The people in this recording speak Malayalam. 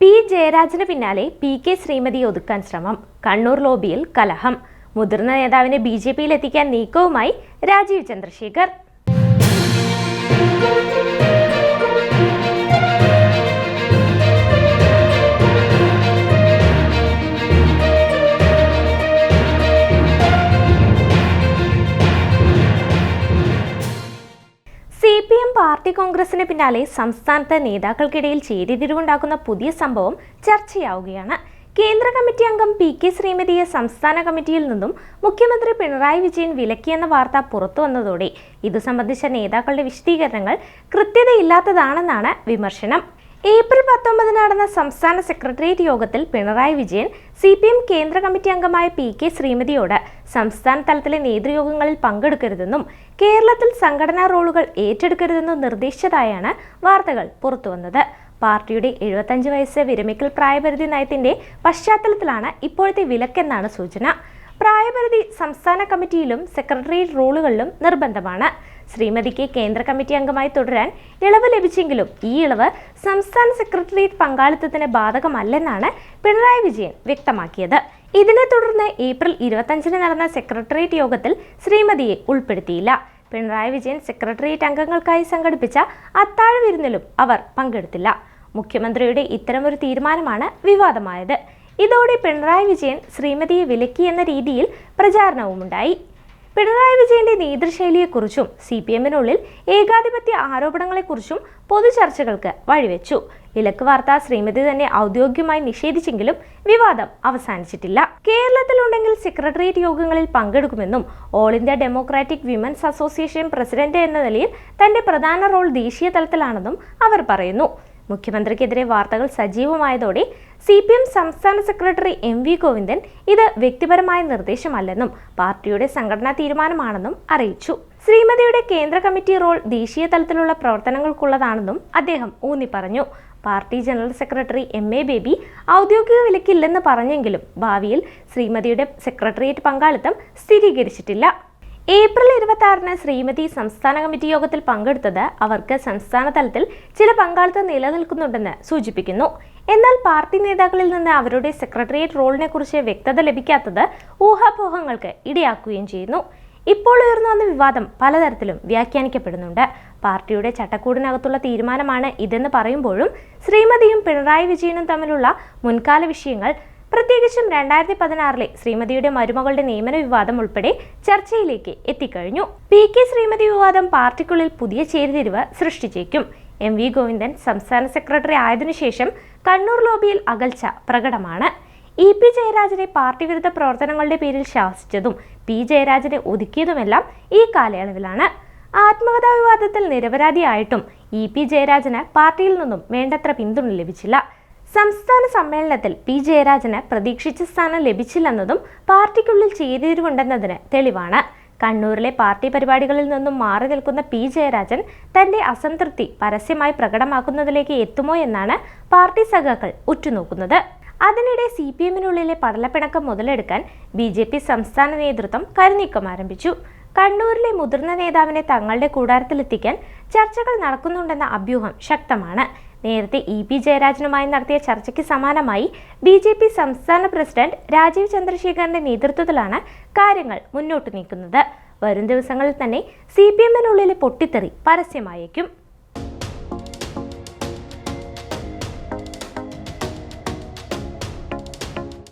പി ജയരാജന് പിന്നാലെ പി കെ ശ്രീമതി ഒതുക്കാൻ ശ്രമം. കണ്ണൂർ ലോബിയിൽ കലഹം. മുതിർന്ന നേതാവിനെ ബി ജെ പിയിൽ എത്തിക്കാൻ നീക്കവുമായി രാജീവ് ചന്ദ്രശേഖർ. പാർട്ടി കോൺഗ്രസിന് പിന്നാലെ സംസ്ഥാനത്തെ നേതാക്കൾക്കിടയിൽ ചേരിതിരിവുണ്ടാക്കുന്ന പുതിയ സംഭവം ചർച്ചയാവുകയാണ്. കേന്ദ്ര കമ്മിറ്റി അംഗം പി കെ ശ്രീമതിയെ സംസ്ഥാന കമ്മിറ്റിയിൽ നിന്നും മുഖ്യമന്ത്രി പിണറായി വിജയൻ വിലക്കിയെന്ന വാർത്ത പുറത്തു വന്നതോടെ ഇത് സംബന്ധിച്ച നേതാക്കളുടെ വിശദീകരണങ്ങൾ കൃത്യതയില്ലാത്തതാണെന്നാണ് വിമർശനം. ഏപ്രിൽ പത്തൊമ്പതിന് നടന്ന സംസ്ഥാന സെക്രട്ടേറിയറ്റ് യോഗത്തിൽ Pinarayi Vijayan C P M കേന്ദ്ര കമ്മിറ്റി അംഗമായ പി കെ ശ്രീമതിയോട് സംസ്ഥാന തലത്തിലെ നേതൃയോഗങ്ങളിൽ പങ്കെടുക്കരുതെന്നും കേരളത്തിൽ സംഘടനാ റോളുകൾ ഏറ്റെടുക്കരുതെന്നും നിർദ്ദേശിച്ചതായാണ് വാർത്തകൾ പുറത്തുവന്നത്. പാർട്ടിയുടെ എഴുപത്തഞ്ച് വയസ്സ് വിരമിക്കൽ പ്രായപരിധി നയത്തിന്റെ പശ്ചാത്തലത്തിലാണ് ഇപ്പോഴത്തെ വിലക്കെന്നാണ് സൂചന. പ്രായപരിധി സംസ്ഥാന കമ്മിറ്റിയിലും സെക്രട്ടേറിയറ്റ് റോളുകളിലും നിർബന്ധമാണ്. ശ്രീമതിക്ക് കേന്ദ്ര കമ്മിറ്റി അംഗമായി തുടരാൻ ഇളവ് ലഭിച്ചെങ്കിലും ഈ ഇളവ് സംസ്ഥാന സെക്രട്ടേറിയറ്റ് പങ്കാളിത്തത്തിന് ബാധകമല്ലെന്നാണ് പിണറായി വിജയൻ വ്യക്തമാക്കിയത്. ഇതിനെ തുടർന്ന് ഏപ്രിൽ ഇരുപത്തഞ്ചിന് നടന്ന സെക്രട്ടേറിയറ്റ് യോഗത്തിൽ ശ്രീമതിയെ ഉൾപ്പെടുത്തിയില്ല. പിണറായി വിജയൻ സെക്രട്ടേറിയറ്റ് അംഗങ്ങൾക്കായി സംഘടിപ്പിച്ച അത്താഴ വിരുന്നിലും അവർ പങ്കെടുത്തില്ല. മുഖ്യമന്ത്രിയുടെ ഇത്തരമൊരു തീരുമാനമാണ് വിവാദമായത്. ഇതോടെ പിണറായി വിജയൻ ശ്രീമതിയെ വിലക്കി എന്ന രീതിയിൽ പ്രചാരണവുമുണ്ടായി. പിണറായി വിജയന്റെ നേതൃശൈലിയെക്കുറിച്ചും സി പി എമ്മിനുള്ളിൽ ഏകാധിപത്യ ആരോപണങ്ങളെക്കുറിച്ചും പൊതുചർച്ചകൾക്ക് വഴിവെച്ചു. വിലക്ക് വാർത്ത ശ്രീമതി തന്നെ ഔദ്യോഗികമായി നിഷേധിച്ചെങ്കിലും വിവാദം അവസാനിച്ചിട്ടില്ല. കേരളത്തിലുണ്ടെങ്കിൽ സെക്രട്ടേറിയറ്റ് യോഗങ്ങളിൽ പങ്കെടുക്കുമെന്നും all India democratic women's association president എന്ന നിലയിൽ തന്റെ പ്രധാന റോൾ ദേശീയ തലത്തിലാണെന്നും അവർ പറയുന്നു. മുഖ്യമന്ത്രിക്കെതിരെ വാർത്തകൾ സജീവമായതോടെ സി പി എം സംസ്ഥാന സെക്രട്ടറി എം വി ഗോവിന്ദൻ ഇത് വ്യക്തിപരമായ നിർദ്ദേശമല്ലെന്നും പാർട്ടിയുടെ സംഘടനാ തീരുമാനമാണെന്നും അറിയിച്ചു. ശ്രീമതിയുടെ കേന്ദ്ര കമ്മിറ്റി റോൾ ദേശീയ തലത്തിലുള്ള പ്രവർത്തനങ്ങൾക്കുള്ളതാണെന്നും അദ്ദേഹം ഊന്നി പറഞ്ഞു party general secretary M A Baby ഔദ്യോഗിക വിലക്കില്ലെന്ന് പറഞ്ഞെങ്കിലും ഭാവിയിൽ ശ്രീമതിയുടെ സെക്രട്ടേറിയറ്റ് പങ്കാളിത്തം സ്ഥിരീകരിച്ചിട്ടില്ല. ഏപ്രിൽ ഇരുപത്തി ആറിന് ശ്രീമതി സംസ്ഥാന കമ്മിറ്റി യോഗത്തിൽ പങ്കെടുത്തത് അവർക്ക് സംസ്ഥാന തലത്തിൽ ചില പങ്കാളിത്തം നിലനിൽക്കുന്നുണ്ടെന്ന് സൂചിപ്പിക്കുന്നു. എന്നാൽ പാർട്ടി നേതാക്കളിൽ നിന്ന് അവരുടെ സെക്രട്ടേറിയറ്റ് റോളിനെ കുറിച്ച് വ്യക്തത ലഭിക്കാത്തത് ഊഹാപോഹങ്ങൾക്ക് ഇടയാക്കുകയും ചെയ്യുന്നു. ഇപ്പോൾ ഉയർന്നു വന്ന വിവാദം പലതരത്തിലും വ്യാഖ്യാനിക്കപ്പെടുന്നുണ്ട്. പാർട്ടിയുടെ ചട്ടക്കൂടിനകത്തുള്ള തീരുമാനമാണ് ഇതെന്ന് പറയുമ്പോഴും ശ്രീമതിയും പിണറായി വിജയനും തമ്മിലുള്ള മുൻകാല വിഷയങ്ങൾ പ്രത്യേകിച്ചും രണ്ടായിരത്തി പതിനാറിലെ ശ്രീമതിയുടെ മരുമകളുടെ നിയമന വിവാദം ഉൾപ്പെടെ ചർച്ചയിലേക്ക് എത്തിക്കഴിഞ്ഞു. പി കെ ശ്രീമതി വിവാദം പാർട്ടിക്കുള്ളിൽ പുതിയ ചേരിതിരിവ് സൃഷ്ടിച്ചേക്കും. എം വി ഗോവിന്ദൻ സംസ്ഥാന സെക്രട്ടറി ആയതിനുശേഷം കണ്ണൂർ ലോബിയിൽ അകൽച്ച പ്രകടമാണ്. ഇ പി ജയരാജനെ പാർട്ടി വിരുദ്ധ പ്രവർത്തനങ്ങളുടെ പേരിൽ ശാസിച്ചതും പി ജയരാജനെ ഒതുക്കിയതുമെല്ലാം ഈ കാലയളവിലാണ്. ആത്മകഥാ വിവാദത്തിൽ നിരപരാധിയായിട്ടും ഇ പി ജയരാജന് പാർട്ടിയിൽ നിന്നും വേണ്ടത്ര പിന്തുണ ലഭിച്ചില്ല. സംസ്ഥാന സമ്മേളനത്തിൽ പി. ജയരാജന് പ്രതീക്ഷിച്ച സ്ഥാനം ലഭിച്ചില്ലെന്നതും പാർട്ടിക്കുള്ളിൽ ചെയ്തിരിവുണ്ടെന്നതിന് തെളിവാണ്. കണ്ണൂരിലെ പാർട്ടി പരിപാടികളിൽ നിന്നും മാറി നിൽക്കുന്ന പി. ജയരാജൻ തന്റെ അസംതൃപ്തി പരസ്യമായി പ്രകടമാക്കുന്നതിലേക്ക് എത്തുമോ എന്നാണ് പാർട്ടി സഖാക്കൾ ഉറ്റുനോക്കുന്നത്. അതിനിടെ സി. പി. എമ്മിനുള്ളിലെ പടലപ്പിണക്കം മുതലെടുക്കാൻ ബി. ജെ. പി സംസ്ഥാന നേതൃത്വം കരുനീക്കം ആരംഭിച്ചു. കണ്ണൂരിലെ മുതിർന്ന നേതാവിനെ തങ്ങളുടെ കൂടാരത്തിലെത്തിക്കാൻ ചർച്ചകൾ നടക്കുന്നുണ്ടെന്ന അഭ്യൂഹം ശക്തമാണ്. നേരത്തെ ഇ പി ജയരാജനുമായി നടത്തിയ ചർച്ചയ്ക്ക് സമാനമായി ബി ജെ പി സംസ്ഥാന പ്രസിഡന്റ് രാജീവ് ചന്ദ്രശേഖറിന്റെ നേതൃത്വത്തിലാണ് കാര്യങ്ങൾ മുന്നോട്ട് നീക്കുന്നത്. വരും ദിവസങ്ങളിൽ തന്നെ സി പി എമ്മിനുള്ളിലെ പൊട്ടിത്തെറി പരസ്യമായേക്കും.